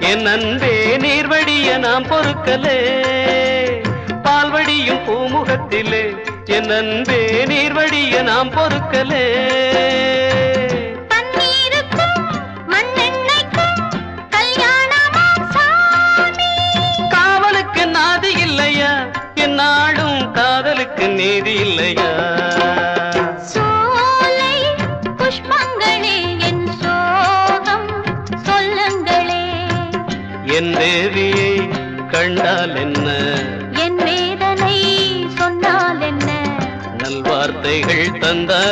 என் அன்பே நீர்வடிய நாம் பொறுக்கலே. பால்வடியும் பூமுகத்திலே என் அன்பே நீர்வடிய நாம் பொறுக்கலே. காவலுக்கு நாதி இல்லையா? என் நாடும் காதலுக்கு நீதி இல்லையா? என் தேவியை கண்டால் என்ன? என் வேதனை சொன்னால் என்ன? நல்வார்த்தைகள் தந்தால்